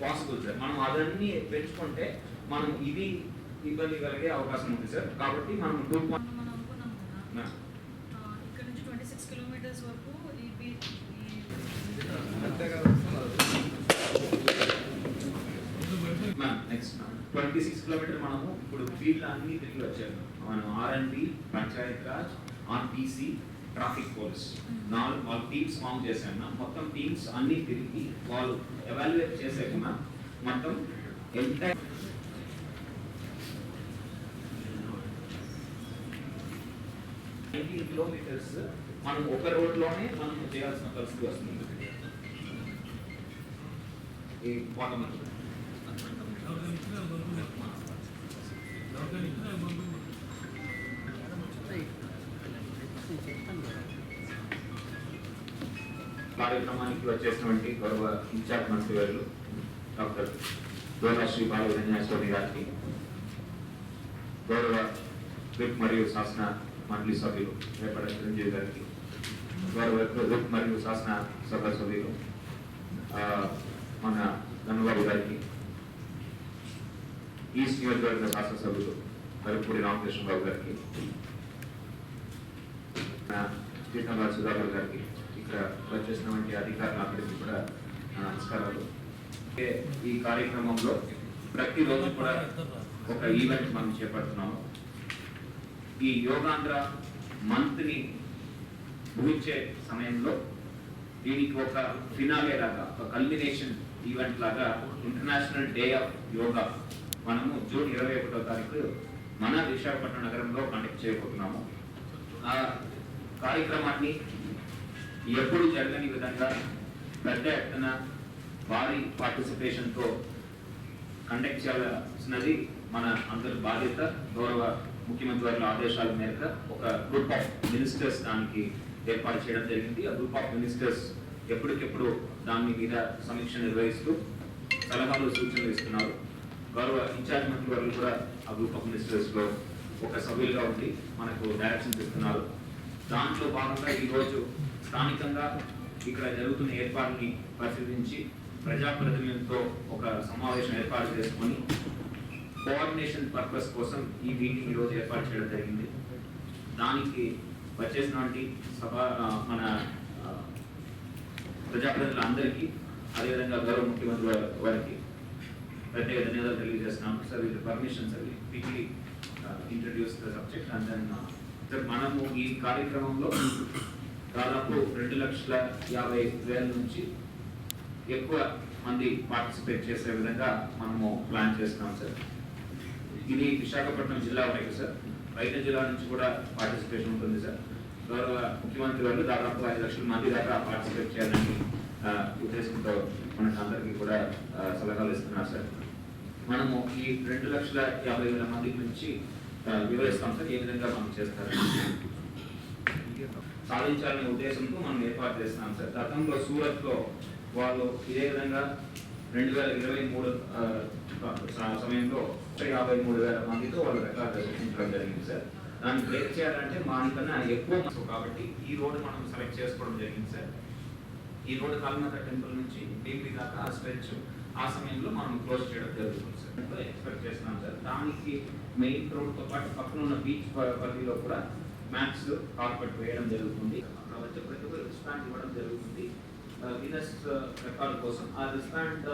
Possible sir మనం అదన్నీ పెంచుకుంటే మనం ఇది ఇబ్బంది కలిగే అవకాశం ఉంది సార్ కాబట్టి మనం టూ ఆ, ఇక్కడ నుంచి ట్వంటీ సిక్స్ కిలోమీటర్స్ వరకు ఈ beach next twenty six kilometre మనము ఇప్పుడు ఫీల్డ్ అన్ని తిరిగి వచ్చాము. మనం R and B panchayat raj RTC traffic police నాలుగు వాళ్ళు టీమ్స్ ఫామ్ చేశాను మొత్తం టీమ్స్ అన్ని తిరిగి వాళ్ళు ఎవాల్యుయేట్ చేసాక మొత్తం ఎంటైర్ నైన్టీన్ కిలోమీటర్స్ మనం ఒక రోడ్లోనే మనం చేయాల్సిన పరిస్థితి వస్తుంది. ఈ బాటమ్ కార్యక్రమానికి వచ్చేసినటువంటి గౌరవ ఇన్ఛార్జ్ మంత్రి గారు డాక్టర్ గౌరవ బాల విన్యాస్వామి గారికి గౌరవ విప్ మరియు శాసన మండలి సభ్యులు రేపటి చిరంజీవి గారికి గౌరవ విప్ మరియు శాసన సభ సభ్యులు మన గన్నబాబు గారికి ఈస్ట్ నియోజకవర్గ శాసనసభ్యులు కరుపూడి రామకృష్ణబాబు గారికి శ్రీకాంత్ సుధాకర్ గారికి ఇక్కడ వచ్చేసినటువంటి అధికారులందరికీ కూడా నమస్కారాలు. ఈ కార్యక్రమంలో ప్రతిరోజు కూడా ఒక ఈవెంట్ మనం చేపడుతున్నాము. ఈ యోగాంధ్ర మంత్ని ముగించే సమయంలో దీనికి ఒక ఫినాలే లాగా ఒక కల్మినేషన్ ఈవెంట్ లాగా ఇంటర్నేషనల్ డే ఆఫ్ యోగా మనము జూన్ ఇరవై ఒకటో తారీఖు మన విశాఖపట్నం నగరంలో కండక్ట్ చేయబోతున్నాము. ఆ కార్యక్రమాన్ని ఎప్పుడు జరగని విధంగా పెద్ద ఎత్తున భారీ పార్టిసిపేషన్తో కండక్ట్ చేయాల్సినది మన అందరి బాధ్యత గౌరవ ముఖ్యమంత్రి వారి ఆదేశాల మేరకు ఒక గ్రూప్ ఆఫ్ మినిస్టర్స్ దానికి ఏర్పాటు చేయడం జరిగింది. ఆ గ్రూప్ ఆఫ్ మినిస్టర్స్ ఎప్పటికెప్పుడు దాని మీద సమీక్ష నిర్వహిస్తూ సలహాలు సూచనలు ఇస్తున్నారు. గౌరవ ఇన్ఛార్జ్ మంత్రి వారు కూడా ఆ గ్రూప్ ఆఫ్ మినిస్టర్స్లో ఒక సభ్యులుగా ఉండి మనకు డైరెక్షన్స్ ఇస్తున్నారు. దాంట్లో భాగంగా ఈరోజు స్థానికంగా ఇక్కడ జరుగుతున్న ఏర్పాటుని పరిశీలించి ప్రజాప్రతినిధులతో ఒక సమావేశం ఏర్పాటు చేసుకొని కోఆర్డినేషన్ పర్పస్ కోసం ఈ మీటింగ్ ఈరోజు ఏర్పాటు చేయడం జరిగింది. దానికి వచ్చేసినటువంటి సభ మన ప్రజాప్రతినిధులందరికీ అదేవిధంగా గౌరవ ముఖ్యమంత్రి వారికి ప్రత్యేక ధన్యవాదాలు తెలియజేస్తున్నాం sir with permission sir quickly introduce the subject and then మనము ఈ కార్యక్రమంలో దాదాపు రెండు లక్షల యాభై వేల నుంచి ఎక్కువ మంది పార్టిసిపేట్ చేసే విధంగా మనము ప్లాన్ చేస్తున్నాం సార్. ఇది విశాఖపట్నం జిల్లా వరకు సార్. బయట జిల్లా నుంచి కూడా పార్టిసిపేషన్ ఉంటుంది సార్. గౌరవ ముఖ్యమంత్రి గారు దాదాపు ఐదు లక్షల మంది దాకా పార్టిసిపేట్ చేయాలని ఉద్దేశంతో మనకు అందరికీ కూడా సలహాలు ఇస్తున్నారు సార్. మనము ఈ రెండు లక్షల యాభై వేల మంది నుంచి వివరిస్తాం సార్ ఏ విధంగా మనం చేస్తారు సాధించాలనే ఉద్దేశంతో మనం ఏర్పాటు చేస్తున్నాం సార్. గతంలో సూరత్లో వాళ్ళు ఇదే విధంగా రెండు వేల ఇరవై మూడు సమయంలో యాభై మూడు వేల మందితో వాళ్ళు రికార్డు సృష్టించడం జరిగింది సార్. దాన్ని బ్రేక్ చేయాలంటే మానికన్నా ఎక్కువ మంది కాబట్టి ఈ రోడ్డు మనం సెలెక్ట్ చేసుకోవడం జరిగింది సార్. ఈ రోడ్డు కాలిమాత టెంపుల్ నుంచి డీపీ దాకా స్ట్రెచ్ ఆ సమయంలో మనం క్లోజ్ చేయడం జరుగుతుంది సార్. ఎక్స్పెక్ట్ చేస్తున్నాం సార్. దానికి మెయిన్ రోడ్తో పాటు పక్కన ఉన్న బీచ్ పరిధిలో కూడా మ్యాప్స్ కార్పెట్ వేయడం జరుగుతుంది. అక్కడ వచ్చే ప్రతి ఒక్క రిస్పాండ్ ఇవ్వడం జరుగుతుంది. గిన్నెస్ రికార్డ్ కోసం. ఆ రిస్పాండ్